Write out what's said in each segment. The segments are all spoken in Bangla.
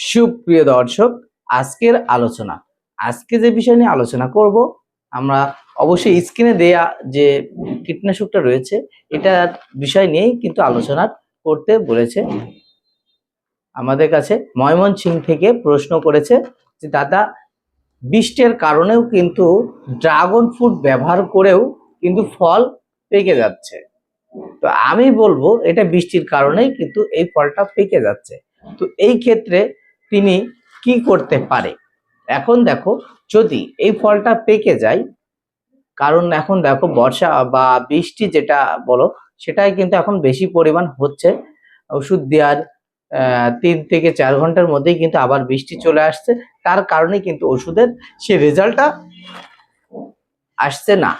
সুপ্রিয় দর্শক, আজকের আলোচনা। আজকে যে বিষয় নিয়ে আলোচনা করব, আমরা অবশ্যই স্ক্রিনে দেয়া যে কীটনাশকটা রয়েছে এটার বিষয় নিয়েই কিন্তু আলোচনা করতে বলেছে। আমাদের কাছে ময়মনসিং থেকে প্রশ্ন করেছে যে, দাদা, বৃষ্টির কারণেও কিন্তু ড্রাগন ফ্রুট ব্যবহার করেও কিন্তু ফল পেকে যাচ্ছে। তো আমি বলব, এটা বৃষ্টির কারণেই কিন্তু এই ফলটা পেকে যাচ্ছে। তো এই ক্ষেত্রে তিনি কি করতে পারে? এখন দেখো, যদি এই ফলটা পেকে যায়, কারণ এখন দেখো বর্ষা বা বৃষ্টি যেটা বলো, সেটাই কিন্তু এখন বেশি পরিমাণ হচ্ছে। ওষুধ দেওয়ার তিন থেকে চার ঘণ্টার মধ্যেই কিন্তু আবার বৃষ্টি চলে আসছে। তার কারণে কিন্তু ওষুধের সে রেজাল্টটা আসছে না।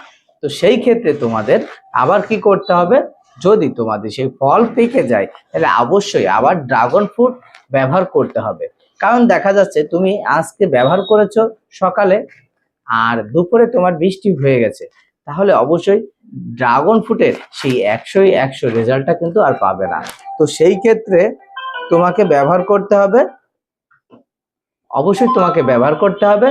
তো সেই ক্ষেত্রে তোমাদের আবার কি করতে হবে? যদি তোমাদের সেই ফল পেকে যায়, তাহলে অবশ্যই আবার ড্রাগন ফ্রুট ব্যবহার করতে হবে। কারণ দেখা যাচ্ছে তুমি আজকে ব্যবহার করেছ সকালে আর দুপুরে তোমার বৃষ্টি হয়ে গেছে। তাহলে অবশ্যই ড্রাগন ফ্রুটের সেই একশোই একশো রেজাল্টটা কিন্তু আর পাবে না। তো সেই ক্ষেত্রে তোমাকে ব্যবহার করতে হবে। অবশ্যই তোমাকে ব্যবহার করতে হবে।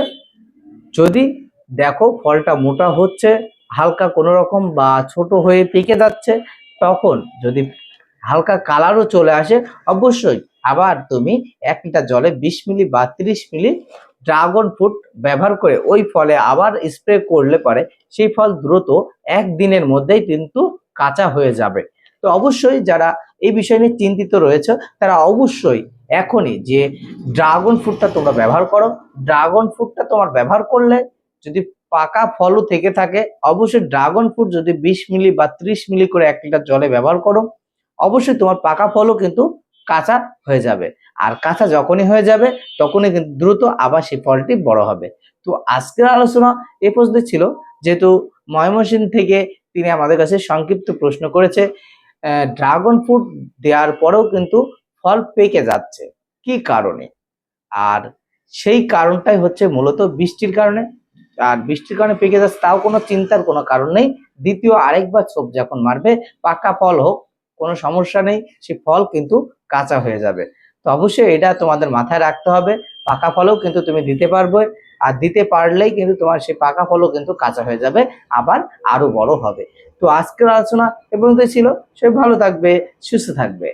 যদি দেখো ফলটা মোটা হচ্ছে, হালকা কোনো রকম বা ছোট হয়ে পেকে যাচ্ছে, তখন যদি হালকা কালারও চলে আসে, অবশ্যই আবার তুমি এক লিটার জলে বিশ মিলি বা তিরিশ মিলি ড্রাগন ফ্রুট ব্যবহার করে ওই ফলে আবার স্প্রে করলে পরে। সেই ফল দ্রুত একদিনের মধ্যেই কিন্তু কাঁচা হয়ে যাবে। তো অবশ্যই যারা এই বিষয় নিয়ে চিন্তিত রয়েছে, তারা অবশ্যই এখনই যে ড্রাগন ফ্রুটটা তোমরা ব্যবহার করো, ড্রাগন ফ্রুটটা তোমার ব্যবহার করলে যদি পাকা ফলও থেকে থাকে, অবশ্যই ড্রাগন ফ্রুট যদি বিশ মিলি বা ত্রিশ মিলি করে এক লিটার জলে ব্যবহার করো, অবশ্যই তোমার পাকা ফলও কিন্তু কাঁচা হয়ে যাবে। আর কাঁচা যখনই হয়ে যাবে, তখনই দ্রুত আবার সেই ফলটি বড় হবে। তো আজকের আলোচনা এ পর্যন্ত ছিল। যেহেতু ময়মনসিং থেকে তিনি আমাদের কাছে সংক্ষিপ্ত প্রশ্ন করেছে ড্রাগন ফ্রুট দেওয়ার পরেও কিন্তু ফল পেকে যাচ্ছে। কি কারণে? আর সেই কারণটাই হচ্ছে মূলত বৃষ্টির কারণে। আর বৃষ্টির কারণে পেকে যাচ্ছে তাও কোনো চিন্তার কোনো কারণ নেই। দ্বিতীয় আরেকবার ছোপ যখন মারবে, পাকা ফল হোক কোনো সমস্যা নেই, সে ফল কিন্তু কাঁচা হয়ে যাবে। তো অবশ্যই এটা তোমাদের মাথায় রাখতে হবে, পাকা ফলও কিন্তু তুমি দিতে পারবে, আর দিতে পারলেই কিন্তু তোমার সে পাকা ফলও কিন্তু কাঁচা হয়ে যাবে, আবার আরও বড় হবে। তো আজকের আলোচনা এবং ছিল সে ভালো থাকবে, সুস্থ থাকবে।